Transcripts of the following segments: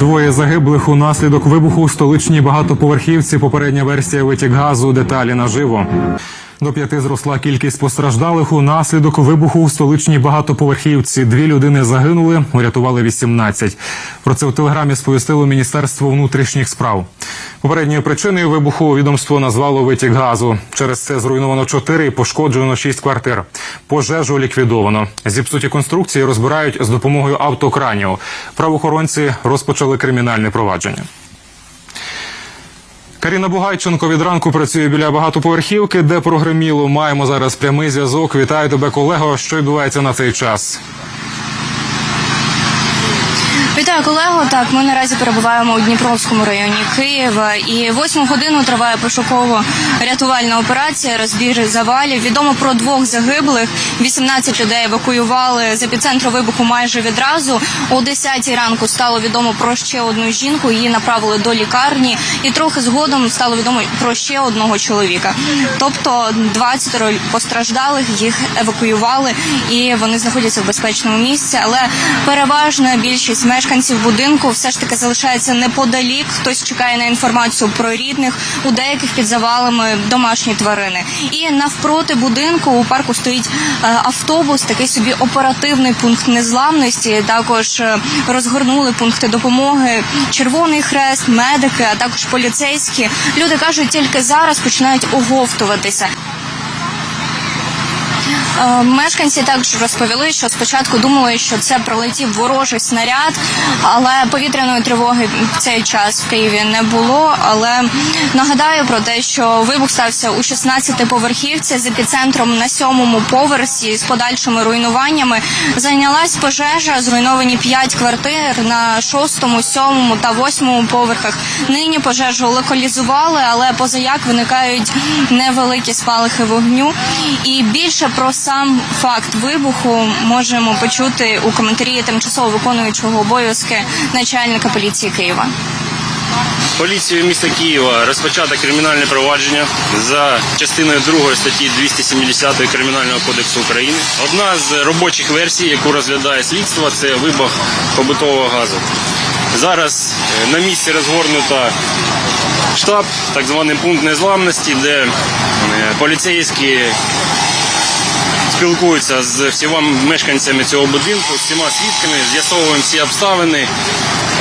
Двоє загиблих у наслідок вибуху у столичній багатоповерхівці. Попередня версія витік газу. Деталі наживо. До п'яти зросла кількість постраждалих унаслідок вибуху у столичній багатоповерхівці. Дві людини загинули, урятували 18. Про це у телеграмі сповістило Міністерство внутрішніх справ. Попередньою причиною вибуху відомство назвало витік газу. Через це зруйновано чотири і пошкоджено шість квартир. Пожежу ліквідовано. Зіпсуті конструкції розбирають з допомогою автокранів. Правоохоронці розпочали кримінальне провадження. Каріна Бугайченко від ранку працює біля багатоповерхівки, де прогреміло. Маємо зараз прямий зв'язок. Вітаю тебе, колего. Що відбувається на цей час? Вітаю колего. Так, ми наразі перебуваємо у Дніпровському районі Києва. І восьму годину триває пошуково-рятувальна операція, розбір завалів. Відомо про двох загиблих. 18 людей евакуювали з епіцентру вибуху майже відразу. О 10 ранку стало відомо про ще одну жінку. Її направили до лікарні, і трохи згодом стало відомо про ще одного чоловіка. Тобто 20 постраждалих їх евакуювали, і вони знаходяться в безпечному місці. Але переважна більшість мешканців будинку все ж таки залишається неподалік. Хтось чекає на інформацію про рідних, у деяких під завалами домашні тварини. І навпроти будинку у парку стоїть е, автобус, такий собі оперативний пункт незламності. Також е, розгорнули пункти допомоги, Червоний Хрест, медики, а також поліцейські. Люди кажуть, тільки зараз починають оговтуватися. Е, Мешканці також розповіли, що спочатку думали, що це пролетів ворожий снаряд, але повітряної тривоги в цей час в Києві не було. Але нагадаю про те, що вибух стався у 16-поверхівці з епіцентром на сьомому поверсі з подальшими руйнуваннями. Зайнялась пожежа, зруйновані 5 квартир на шостому, сьомому та восьмому поверхах. Нині пожежу локалізували, але позаяк виникають невеликі спалахи вогню. І більше про сам факт вибуху можемо почути у коментарі тимчасово виконуючого обов'язки начальника поліції Києва. Поліцією міста Києва розпочато кримінальне провадження за частиною 2 статті 270 Кримінального кодексу України. Одна з робочих версій, яку розглядає слідство, це вибух побутового газу. Зараз е, на місці розгорнуто штаб, так званий пункт незламності, де е, поліцейські спілкуються з всіма мешканцями цього будинку, з всіма свідками, з'ясовуємо всі обставини,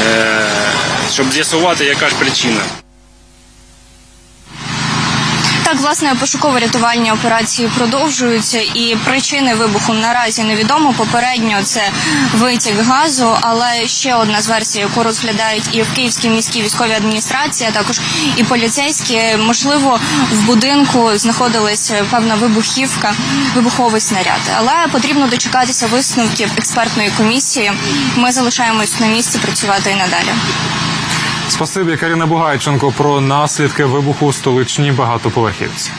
е, щоб з'ясувати, яка ж причина. Так, власне, пошуково-рятувальні операції продовжуються, і причини вибуху наразі невідомо. Попередньо це витік газу, але ще одна з версій, яку розглядають і в Київській міській військовій адміністрації, а також і поліцейські. Можливо, в будинку знаходилась певна вибухівка, вибуховий снаряд. Але потрібно дочекатися висновків експертної комісії. Ми залишаємось на місці працювати і надалі. Спасибі, Каріна Бугайченко, про наслідки вибуху у столичній багатоповерхівці.